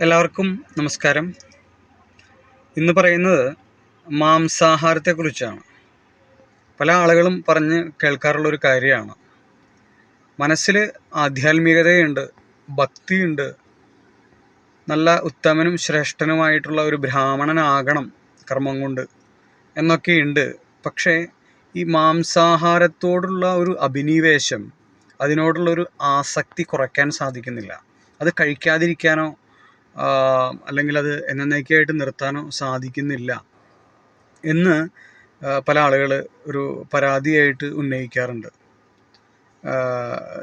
എല്ലാവർക്കും നമസ്കാരം. ഇന്ന് പറയുന്നത് മാംസാഹാരത്തെക്കുറിച്ചാണ്. പല ആളുകളും പറഞ്ഞ് കേൾക്കാറുള്ള ഒരു കാര്യമാണ്. മനസ്സിൽ ആധ്യാത്മികതയുണ്ട് ഭക്തിയുണ്ട് നല്ല ഉത്തമനും ശ്രേഷ്ഠനുമായിട്ടുള്ള ഒരു ബ്രാഹ്മണനാകണം കർമ്മം കൊണ്ട് എന്നൊക്കെയുണ്ട്. പക്ഷേ ഈ മാംസാഹാരത്തോടുള്ള ഒരു അഭിനിവേശം അതിനോടുള്ള ഒരു ആസക്തി കുറയ്ക്കാൻ സാധിക്കുന്നില്ല. അത് കഴിക്കാതിരിക്കാനോ അല്ലെങ്കിൽ അത് എന്നേക്കായിട്ട് നിർത്താനോ സാധിക്കുന്നില്ല എന്ന് പല ആളുകൾ ഒരു പരാതിയായിട്ട് ഉന്നയിക്കാറുണ്ട്.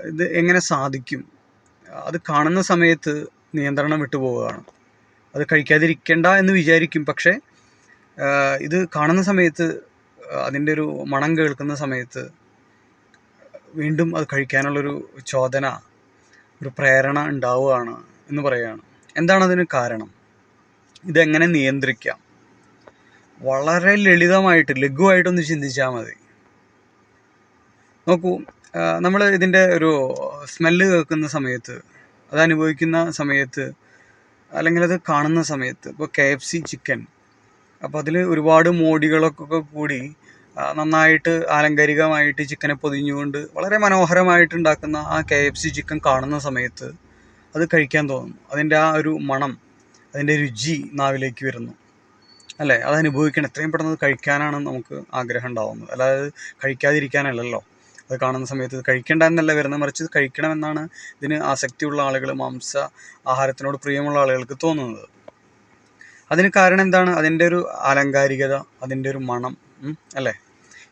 ഇത് എങ്ങനെ സാധിക്കും? അത് കാണുന്ന സമയത്ത് നിയന്ത്രണം വിട്ടു പോവുകയാണ്. അത് കഴിക്കാതിരിക്കേണ്ട എന്ന് വിചാരിക്കും പക്ഷേ ഇത് കാണുന്ന സമയത്ത് അതിന്റെ ഒരു മണം കേൾക്കുന്ന സമയത്ത് വീണ്ടും അത് കഴിക്കാനുള്ളൊരു ചോദന ഒരു പ്രേരണ ഉണ്ടാവുകയാണ് എന്ന് പറയുകയാണ്. എന്താണ് അതിന് കാരണം? ഇതെങ്ങനെ നിയന്ത്രിക്കാം? വളരെ ലളിതമായിട്ട് ലഘുവായിട്ടൊന്ന് ചിന്തിച്ചാൽ മതി. നോക്കൂ നമ്മൾ ഇതിന്റെ ഒരു സ്മെല്ല് കേൾക്കുന്ന സമയത്ത് അത് അനുഭവിക്കുന്ന സമയത്ത് അല്ലെങ്കിൽ അത് കാണുന്ന സമയത്ത് ഇപ്പോൾ കെ എഫ് സി ചിക്കൻ അപ്പോൾ അതിൽ ഒരുപാട് മോടികളൊക്കെ കൂടി നന്നായിട്ട് ആലങ്കാരികമായിട്ട് ചിക്കനെ പൊതിഞ്ഞുകൊണ്ട് വളരെ മനോഹരമായിട്ട് ഉണ്ടാക്കുന്ന ആ കെ എഫ് സി ചിക്കൻ കാണുന്ന സമയത്ത് അത് കഴിക്കാൻ തോന്നും അതിന്റെ ആ ഒരു മണം അതിന്റെ രുചി നാവിലേക്ക് വരുന്നു. അല്ലേ? അത് അനുഭവിക്കണം എത്രയും പെട്ടെന്ന് അത് കഴിക്കാനാണ് നമുക്ക് ആഗ്രഹം ഉണ്ടാവുന്നത്. അല്ലാതെ കഴിക്കാതിരിക്കാനല്ലല്ലോ. അത് കാണുന്ന സമയത്ത് ഇത് കഴിക്കേണ്ട എന്നല്ല വരുന്നത്. മറിച്ച് ഇത് കഴിക്കണമെന്നാണ് ഇതിന് ആസക്തിയുള്ള ആളുകൾ മാംസ ആഹാരത്തിനോട് പ്രിയമുള്ള ആളുകൾക്ക് തോന്നുന്നത്. അതിന് കാരണം എന്താണ്? അതിന്റെ ഒരു ആലങ്കാരികത അതിന്റെ ഒരു മണം അല്ലേ?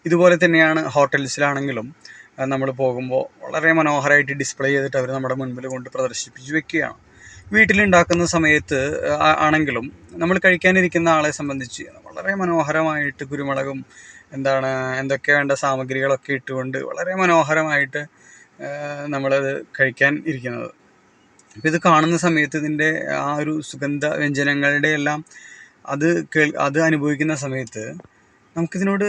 ഇതുപോലെ തന്നെയാണ് ഹോട്ടൽസിലാണെങ്കിലും നമ്മൾ പോകുമ്പോൾ വളരെ മനോഹരമായിട്ട് ഡിസ്പ്ലേ ചെയ്തിട്ട് അവർ നമ്മുടെ മുൻപിൽ കൊണ്ട് പ്രദർശിപ്പിച്ച് വെക്കുകയാണ്. വീട്ടിലുണ്ടാക്കുന്ന സമയത്ത് ആണെങ്കിലും നമ്മൾ കഴിക്കാനിരിക്കുന്ന ആളെ സംബന്ധിച്ച് വളരെ മനോഹരമായിട്ട് കുരുമുളകും എന്താണ് എന്തൊക്കെ വേണ്ട സാമഗ്രികളൊക്കെ ഇട്ടുകൊണ്ട് വളരെ മനോഹരമായിട്ട് നമ്മളത് കഴിക്കാൻ ഇരിക്കുന്നത്. അപ്പോൾ ഇത് കാണുന്ന സമയത്ത് ഇതിന്റെ ആ ഒരു സുഗന്ധ വ്യഞ്ജനങ്ങളുടെ എല്ലാം അത് കേൾ അത് അനുഭവിക്കുന്ന സമയത്ത് നമുക്കിതിനോട്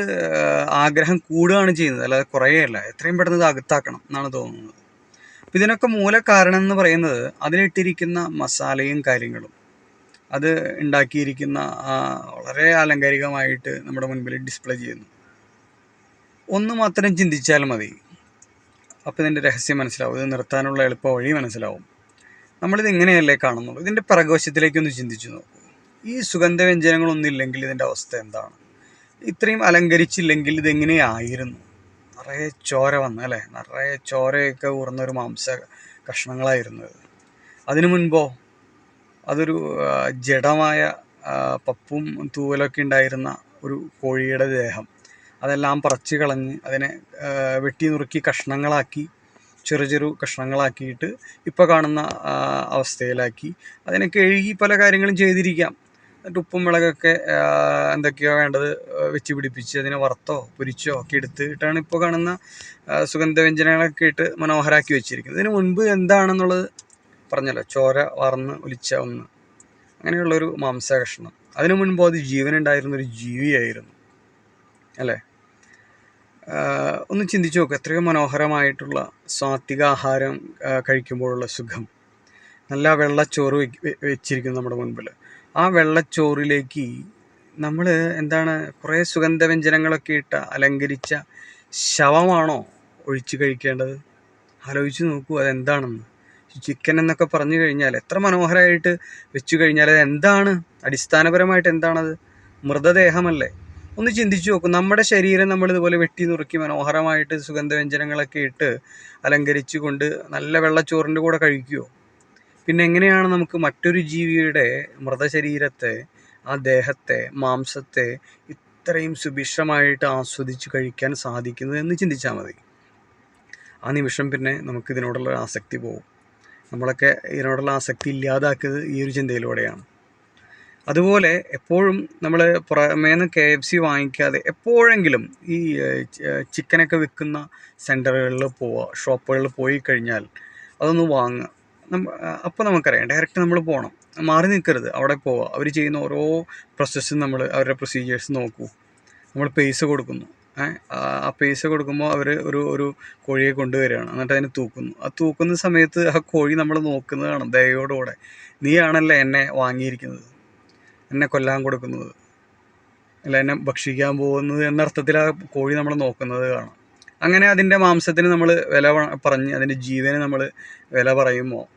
ആഗ്രഹം കൂടുകയാണ് ചെയ്യുന്നത്. അല്ലാതെ കുറയുകയല്ല എത്രയും പെട്ടെന്ന് ഇത് അകത്താക്കണം എന്നാണ് തോന്നുന്നത്. അപ്പം ഇതിനൊക്കെ മൂല കാരണം എന്ന് പറയുന്നത് അതിലിട്ടിരിക്കുന്ന മസാലയും കാര്യങ്ങളും. അത് ഉണ്ടാക്കിയിരിക്കുന്ന വളരെ ആലങ്കാരികമായിട്ട് നമ്മുടെ മുൻപിൽ ഡിസ്പ്ലേ ചെയ്യുന്നു. ഒന്ന് മാത്രം ചിന്തിച്ചാൽ മതി. അപ്പോൾ ഇതിന്റെ രഹസ്യം മനസ്സിലാവും. ഇത് നിർത്താനുള്ള എളുപ്പ വഴി മനസ്സിലാവും. നമ്മളിത് എങ്ങനെയല്ലേ കാണുന്നുള്ളൂ. ഇതിന്റെ പിറകുവശത്തിലേക്കൊന്ന് ചിന്തിച്ചു നോക്കൂ. ഈ സുഗന്ധവ്യഞ്ജനങ്ങളൊന്നും ഇല്ലെങ്കിൽ ഇതിന്റെ അവസ്ഥ എന്താണ്? ഇത്രയും അലങ്കരിച്ചില്ലെങ്കിൽ ഇതെങ്ങനെയായിരുന്നു? നിറയെ ചോര വന്ന അല്ലേ നിറയെ ചോരയൊക്കെ ഊർന്ന ഒരു മാംസ കഷ്ണങ്ങളായിരുന്നു അത്. അതിനു മുൻപോ അതൊരു ജഡമായ പപ്പും തൂവലൊക്കെ ഉണ്ടായിരുന്ന ഒരു കോഴിയുടെ ദേഹം. അതെല്ലാം പറച്ച് കളഞ്ഞ് അതിനെ വെട്ടി നുറുക്കി കഷ്ണങ്ങളാക്കി ചെറു ചെറു കഷ്ണങ്ങളാക്കിയിട്ട് ഇപ്പോൾ കാണുന്ന അവസ്ഥയിലാക്കി. അതിനെ കഴുകി പല കാര്യങ്ങളും ചെയ്തിരിക്കാം. ഉപ്പും മുളകൊക്കെ എന്തൊക്കെയോ വേണ്ടത് വെച്ച് പിടിപ്പിച്ച് അതിനെ വറുത്തോ പൊരിച്ചോ ഒക്കെ എടുത്തിട്ടാണ് ഇപ്പോൾ കാണുന്ന സുഗന്ധവ്യഞ്ജനങ്ങളൊക്കെ ഇട്ട് മനോഹരാക്കി വെച്ചിരിക്കുന്നത്. ഇതിന് മുൻപ് എന്താണെന്നുള്ളത് പറഞ്ഞല്ലോ ചോര വാർന്ന് ഒലിച്ച ഒന്ന്. അങ്ങനെയുള്ളൊരു മാംസ കഷ്ണം അതിനു മുൻപ് അത് ജീവനുണ്ടായിരുന്ന ഒരു ജീവിയായിരുന്നു. അല്ലേ? ഒന്ന് ചിന്തിച്ചു നോക്കുക എത്രയോ മനോഹരമായിട്ടുള്ള സാത്വിക ആഹാരം ആഹ് കഴിക്കുമ്പോഴുള്ള സുഖം. നല്ല വെള്ളച്ചോറ് വെച്ചിരിക്കുന്നു നമ്മുടെ മുൻപിൽ ആ വെള്ളച്ചോറിലേക്ക് നമ്മൾ എന്താണ് കുറേ സുഗന്ധവ്യഞ്ജനങ്ങളൊക്കെ ഇട്ട അലങ്കരിച്ച ശവമാണോ ഒഴിച്ച് കഴിക്കേണ്ടത്? ആലോചിച്ച് നോക്കൂ അതെന്താണെന്ന്. ചിക്കൻ എന്നൊക്കെ പറഞ്ഞു കഴിഞ്ഞാൽ എത്ര മനോഹരമായിട്ട് വെച്ചു കഴിഞ്ഞാൽ അത് എന്താണ്? അടിസ്ഥാനപരമായിട്ട് എന്താണത്? മൃതദേഹമല്ലേ? ഒന്ന് ചിന്തിച്ചു നോക്കും. നമ്മുടെ ശരീരം നമ്മൾ ഇതുപോലെ വെട്ടി നുറുക്കി മനോഹരമായിട്ട് സുഗന്ധവ്യഞ്ജനങ്ങളൊക്കെ ഇട്ട് അലങ്കരിച്ചു കൊണ്ട് നല്ല വെള്ളച്ചോറിന്റെ കൂടെ കഴിക്കുമോ പിന്നെ എങ്ങനെയാണ് നമുക്ക് മറ്റൊരു ജീവിയുടെ മൃതശരീരത്തെ ആ ദേഹത്തെ മാംസത്തെ ഇത്രയും സുഭിക്ഷമായിട്ട് ആസ്വദിച്ച് കഴിക്കാൻ സാധിക്കുന്നത് എന്ന് ചിന്തിച്ചാൽ മതി. ആ നിമിഷം പിന്നെ നമുക്ക് ഇതിനോടുള്ള ആസക്തി പോകും നമ്മളൊക്കെ ഇതിനോടുള്ള ആസക്തി ഇല്ലാതാക്കിയത് ഈ ഒരു ചിന്തയിലൂടെയാണ്. അതുപോലെ എപ്പോഴും നമ്മൾ പുറമേന്ന് കെ എഫ് സി വാങ്ങിക്കാതെ എപ്പോഴെങ്കിലും ഈ ചിക്കനൊക്കെ വിൽക്കുന്ന സെന്ററുകളിൽ പോവുക ഷോപ്പുകളിൽ പോയി കഴിഞ്ഞാൽ അതൊന്ന് വാങ്ങുക. അപ്പോൾ നമുക്കറിയാം. ഡയറക്റ്റ് നമ്മൾ പോകണം മാറി നിൽക്കരുത് അവിടെ പോവുക അവർ ചെയ്യുന്ന ഓരോ പ്രോസസ്സും നമ്മൾ അവരുടെ പ്രൊസീജിയേഴ്സ് നോക്കൂ. നമ്മൾ പേസ് കൊടുക്കുന്നു. ആ പേസ് കൊടുക്കുമ്പോൾ അവർ ഒരു ഒരു കോഴിയെ കൊണ്ടുവരികയാണ്. എന്നിട്ട് അതിനെ തൂക്കുന്നു. ആ തൂക്കുന്ന സമയത്ത് ആ കോഴി നമ്മൾ നോക്കുന്നതാണ് ദയോടുകൂടെ നീയാണല്ലേ എന്നെ വാങ്ങിയിരിക്കുന്നത്? എന്നെ കൊല്ലാൻ കൊടുക്കുന്നത്? അല്ല എന്നെ ഭക്ഷിക്കാൻ പോകുന്നത് എന്ന അർത്ഥത്തിൽ ആ കോഴി നമ്മൾ നോക്കുന്നത് കാണാം. അങ്ങനെ അതിന്റെ മാംസത്തിന് നമ്മൾ വില പറഞ്ഞ് അതിന്റെ ജീവന് നമ്മൾ വില പറയുമ്പോൾ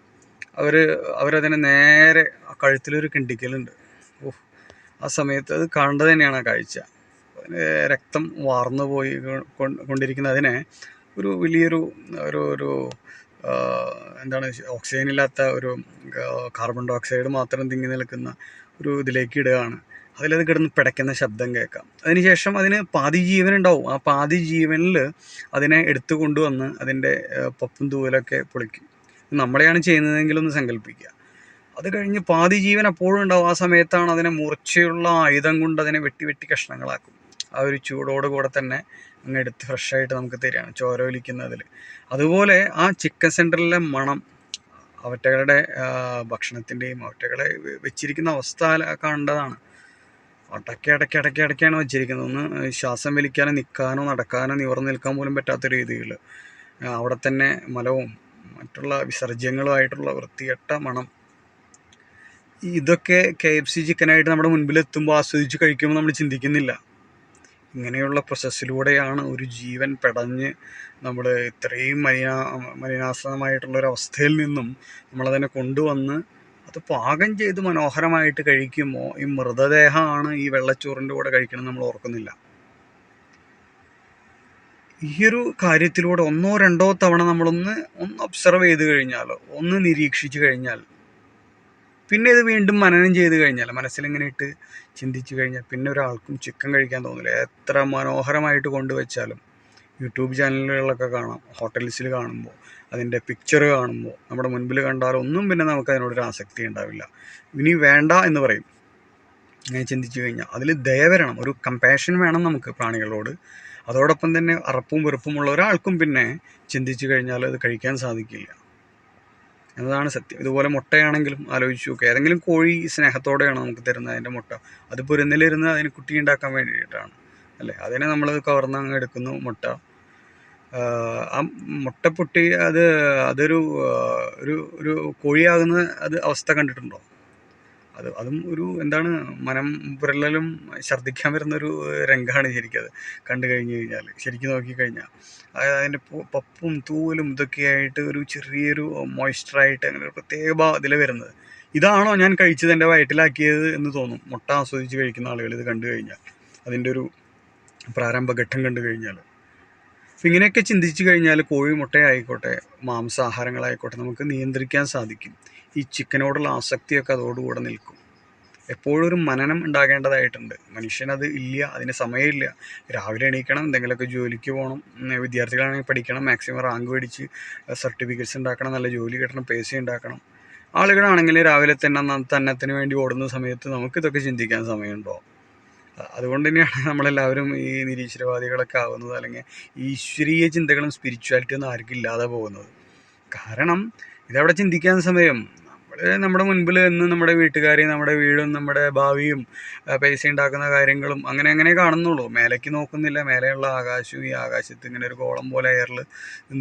അവർ അവരതിനെ നേരെ കഴുത്തിലൊരു കിണ്ടിക്കലുണ്ട്. ഓ ആ സമയത്ത് അത് കണ്ടത് തന്നെയാണ് ആ കാഴ്ച. രക്തം വാർന്നു പോയി കൊണ്ടിരിക്കുന്ന അതിനെ ഒരു വലിയൊരു ഒരു ഒരു എന്താണ് ഓക്സിജൻ ഇല്ലാത്ത ഒരു കാർബൺ ഡയോക്സൈഡ് മാത്രം തിങ്ങി നിൽക്കുന്ന ഒരു ഇതിലേക്ക് ഇടുകയാണ്. അതിലത് കിടന്ന് പിടയ്ക്കുന്ന ശബ്ദം കേൾക്കാം. അതിനുശേഷം അതിന് പാതി ജീവൻ ഉണ്ടാവും ആ പാതി ജീവനിൽ അതിനെ എടുത്തു കൊണ്ടുവന്ന് അതിന്റെ പപ്പും തൂവലൊക്കെ പൊളിക്കും. നമ്മളെയാണ് ചെയ്യുന്നതെങ്കിലും ഒന്ന് സങ്കല്പിക്കുക. അത് കഴിഞ്ഞ് പാതി ജീവൻ അപ്പോഴും ഉണ്ടാവും. ആ സമയത്താണ് അതിനെ മുറിച്ചുള്ള ആയുധം കൊണ്ട് അതിനെ വെട്ടി വെട്ടി കഷ്ണങ്ങളാക്കും. ആ ഒരു ചൂടോട് കൂടെ തന്നെ അങ്ങ് എടുത്ത് ഫ്രഷായിട്ട് നമുക്ക് തരികയാണ് ചോര ഒലിക്കുന്നതിൽ അതുപോലെ ആ ചിക്കൻ സെന്ററിലെ മണം അവറ്റകളുടെ ഭക്ഷണത്തിന്റെയും അവറ്റകളെ വെച്ചിരിക്കുന്ന അവസ്ഥ കണ്ടതാണ്. അടക്കി അടക്കി അടക്കി അടക്കിയാണ് വെച്ചിരിക്കുന്നത്. ഒന്ന് ശ്വാസം വലിക്കാനോ നിൽക്കാനോ നടക്കാനോ നിവർന്ന് നിൽക്കാൻ പോലും പറ്റാത്ത രീതിയിൽ അവിടെ തന്നെ മലവും മറ്റുള്ള വിസർജ്യങ്ങളുമായിട്ടുള്ള വൃത്തികെട്ട മണം. ഇതൊക്കെ കെ എഫ് സി ചിക്കനായിട്ട് നമ്മുടെ മുൻപിൽ എത്തുമ്പോൾ ആസ്വദിച്ച് കഴിക്കുമ്പോൾ നമ്മൾ ചിന്തിക്കുന്നില്ല. ഇങ്ങനെയുള്ള പ്രോസസ്സിലൂടെയാണ് ഒരു ജീവൻ പെടഞ്ഞ് നമ്മൾ ഇത്രയും ഒരു അവസ്ഥയിൽ നിന്നും നമ്മളതിനെ കൊണ്ടുവന്ന് അത് പാകം ചെയ്ത് മനോഹരമായിട്ട് കഴിക്കുമ്പോൾ ഈ മൃതദേഹമാണ് ഈ വെള്ളച്ചോറിന്റെ കൂടെ കഴിക്കണം നമ്മൾ ഓർക്കുന്നില്ല. ഈ ഒരു കാര്യത്തിലൂടെ ഒന്നോ രണ്ടോ തവണ നമ്മളൊന്ന് ഒന്ന് ഒബ്സർവ് ചെയ്ത് കഴിഞ്ഞാൽ ഒന്ന് നിരീക്ഷിച്ചു കഴിഞ്ഞാൽ പിന്നെ ഇത് വീണ്ടും മനനം ചെയ്ത് കഴിഞ്ഞാൽ മനസ്സിലിങ്ങനെ ഇട്ട് ചിന്തിച്ചു കഴിഞ്ഞാൽ പിന്നെ ഒരാൾക്കും ചിക്കൻ കഴിക്കാൻ തോന്നില്ല എത്ര മനോഹരമായിട്ട് കൊണ്ടുവച്ചാലും യൂട്യൂബ് ചാനലുകളിലൊക്കെ കാണാം ഹോട്ടൽസിൽ കാണുമ്പോൾ അതിന്റെ പിക്ചർ കാണുമ്പോൾ നമ്മുടെ മുൻപിൽ കണ്ടാലൊന്നും പിന്നെ നമുക്ക് അതിനോടൊരു ആസക്തി ഉണ്ടാവില്ല. ഇനി വേണ്ട എന്ന് പറയും. അങ്ങനെ ചിന്തിച്ചു കഴിഞ്ഞാൽ അതിൽ ദയ വരണം ഒരു കമ്പാഷൻ വേണം നമുക്ക് പ്രാണികളോട്. അതോടൊപ്പം തന്നെ അറപ്പും വെറുപ്പുമുള്ള ഒരാൾക്കും പിന്നെ ചിന്തിച്ചു കഴിഞ്ഞാൽ അത് കഴിക്കാൻ സാധിക്കില്ല. എന്നതാണ് സത്യം. ഇതുപോലെ മുട്ടയാണെങ്കിലും ആലോചിച്ച് നോക്കുക ഏതെങ്കിലും കോഴി സ്നേഹത്തോടെയാണ് നമുക്ക് തരുന്നത് അതിന്റെ മുട്ട? അത് പുരന്നിലിരുന്ന് അതിന് കുട്ടി ഉണ്ടാക്കാൻ വേണ്ടിയിട്ടാണ്. അല്ലേ? അതിനെ നമ്മൾ കവർന്ന് അങ്ങ് എടുക്കുന്നു മുട്ട. ആ മുട്ട പൊട്ടി അത് അതൊരു ഒരു ഒരു കോഴിയാകുന്ന അത് അവസ്ഥ കണ്ടിട്ടുണ്ടോ? അത് അതും ഒരു എന്താണ് മനം പുരളലും ഛർദ്ദിക്കാൻ വരുന്നൊരു രംഗമാണ് ശരിക്കും അത്. കണ്ടു കഴിഞ്ഞു കഴിഞ്ഞാൽ ശരിക്കും നോക്കിക്കഴിഞ്ഞാൽ അതിന്റെ പപ്പും തൂവലും ഇതൊക്കെയായിട്ട് ഒരു ചെറിയൊരു മോയ്സ്ചറായിട്ട് അങ്ങനെ ഒരു പ്രത്യേക ഇതിൽ വരുന്നത്. ഇതാണോ ഞാൻ കഴിച്ചത് എന്റെ വയറ്റിലാക്കിയത് എന്ന് തോന്നും. മുട്ട ആസ്വദിച്ച് കഴിക്കുന്ന ആളുകൾ ഇത് കണ്ടു കഴിഞ്ഞാൽ. അതിന്റെ ഒരു പ്രാരംഭഘട്ടം കണ്ടു കഴിഞ്ഞാൽ അപ്പം ഇങ്ങനെയൊക്കെ ചിന്തിച്ചു കഴിഞ്ഞാൽ കോഴി മുട്ടയായിക്കോട്ടെ മാംസാഹാരങ്ങളായിക്കോട്ടെ നമുക്ക് നിയന്ത്രിക്കാൻ സാധിക്കും. ഈ ചിക്കനോടുള്ള ആസക്തിയൊക്കെ അതോടുകൂടെ നിൽക്കും. എപ്പോഴും ഒരു മനനം ഉണ്ടാകേണ്ടതായിട്ടുണ്ട്. മനുഷ്യനത് ഇല്ല അതിന് സമയമില്ല. രാവിലെ എണീക്കണം എന്തെങ്കിലുമൊക്കെ ജോലിക്ക് പോകണം വിദ്യാർത്ഥികളാണെങ്കിൽ പഠിക്കണം മാക്സിമം റാങ്ക് മേടിച്ച് സർട്ടിഫിക്കറ്റ്സ് ഉണ്ടാക്കണം നല്ല ജോലി കിട്ടണം പൈസ ഉണ്ടാക്കണം. ആളുകളാണെങ്കിൽ രാവിലെ തന്നെ തന്നത്തിന് വേണ്ടി ഓടുന്ന സമയത്ത് നമുക്കിതൊക്കെ ചിന്തിക്കാൻ സമയമുണ്ടോ? അതുകൊണ്ട് തന്നെയാണ് നമ്മളെല്ലാവരും ഈ നിരീശ്വരവാദികളൊക്കെ ആവുന്നത് അല്ലെങ്കിൽ ഈശ്വരീയ ചിന്തകളും സ്പിരിച്വാലിറ്റിയൊന്നും ആർക്കും ഇല്ലാതെ പോകുന്നത്. കാരണം ഇതവിടെ ചിന്തിക്കാൻ സമയം. നമ്മുടെ മുൻപിൽ എന്ന് നമ്മുടെ വീട്ടുകാരെയും നമ്മുടെ വീടും നമ്മുടെ ഭാവിയും പൈസ ഉണ്ടാക്കുന്ന കാര്യങ്ങളും അങ്ങനെ അങ്ങനെ കാണുന്നുള്ളൂ. മേലേക്ക് നോക്കുന്നില്ല. മേലെയുള്ള ആകാശവും ഈ ആകാശത്ത് ഇങ്ങനെ ഒരു കോളം പോലെ എയറിൽ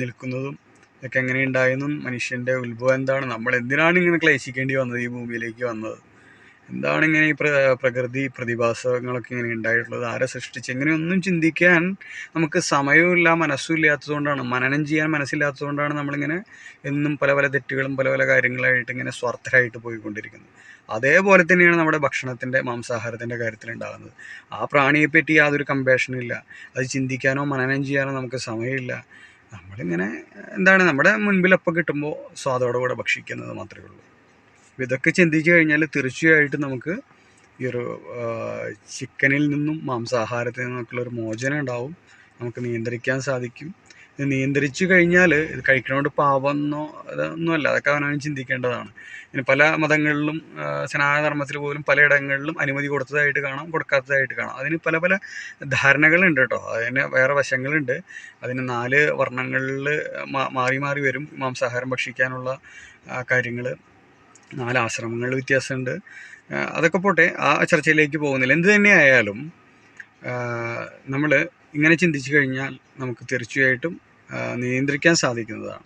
നിൽക്കുന്നതും ഇതൊക്കെ എങ്ങനെ ഉണ്ടായെന്നും മനുഷ്യന്റെ ഉത്ഭവം എന്താണ്? നമ്മൾ എന്തിനാണ് ഇങ്ങനെ ക്ലേശിക്കേണ്ടി വന്നത് ഈ ഭൂമിയിലേക്ക് വന്നത്? എന്താണ് ഇങ്ങനെ ഈ പ്രകൃതി പ്രതിഭാസങ്ങളൊക്കെ ഇങ്ങനെ ഉണ്ടായിട്ടുള്ളത്? ആരെ സൃഷ്ടിച്ച്? ഇങ്ങനെയൊന്നും ചിന്തിക്കാൻ നമുക്ക് സമയമില്ല മനസ്സും ഇല്ലാത്തതുകൊണ്ടാണ് മനനം ചെയ്യാൻ മനസ്സില്ലാത്തതുകൊണ്ടാണ് നമ്മളിങ്ങനെ എന്നും പല പല തെറ്റുകളും പല പല കാര്യങ്ങളായിട്ട് ഇങ്ങനെ സ്വാർത്ഥരായിട്ട് പോയിക്കൊണ്ടിരിക്കുന്നത്. അതേപോലെ തന്നെയാണ് നമ്മുടെ ഭക്ഷണത്തിന്റെ മാംസാഹാരത്തിന്റെ കാര്യത്തിൽ ഉണ്ടാകുന്നത്. ആ പ്രാണിയെപ്പറ്റി യാതൊരു കമ്പാഷനും ഇല്ല. അത് ചിന്തിക്കാനോ മനനം ചെയ്യാനോ നമുക്ക് സമയമില്ല. നമ്മളിങ്ങനെ എന്താണ് നമ്മുടെ മുൻപിൽ അപ്പം കിട്ടുമ്പോൾ സ്വാദോടുകൂടെ ഭക്ഷിക്കുന്നത് മാത്രമേ ഉള്ളൂ. അപ്പോൾ ഇതൊക്കെ ചിന്തിച്ചു കഴിഞ്ഞാൽ തീർച്ചയായിട്ടും നമുക്ക് ഈ ഒരു ചിക്കനിൽ നിന്നും മാംസാഹാരത്തിൽ നിന്നൊക്കെയുള്ള ഒരു മോചനം ഉണ്ടാവും. നമുക്ക് നിയന്ത്രിക്കാൻ സാധിക്കും. ഇത് നിയന്ത്രിച്ചു കഴിഞ്ഞാൽ ഇത് കഴിക്കണോണ്ട് പാപമെന്നോ അതൊന്നുമല്ല അതൊക്കെ അവനവൻ ചിന്തിക്കേണ്ടതാണ്. ഇനി പല മതങ്ങളിലും സ്നാനധർമ്മത്തിൽ പോലും പലയിടങ്ങളിലും അനുമതി കൊടുത്തതായിട്ട് കാണാം കൊടുക്കാത്തതായിട്ട് കാണാം. അതിന് പല പല ധാരണകളുണ്ട് കേട്ടോ. അതിന് വേറെ വശങ്ങളുണ്ട്. അതിന് നാല് വർണങ്ങളിൽ മാറി മാറി വരും മാംസാഹാരം ഭക്ഷിക്കാനുള്ള കാര്യങ്ങൾ നാല് ആശ്രമങ്ങളിൽ വ്യത്യാസമുണ്ട്. അതൊക്കെ പോട്ടെ ആ ചർച്ചയിലേക്ക് പോകുന്നില്ല. എന്ത് തന്നെയായാലും നമ്മൾ ഇങ്ങനെ ചിന്തിച്ചു കഴിഞ്ഞാൽ നമുക്ക് തീർച്ചയായിട്ടും നിയന്ത്രിക്കാൻ സാധിക്കുന്നതാണ്.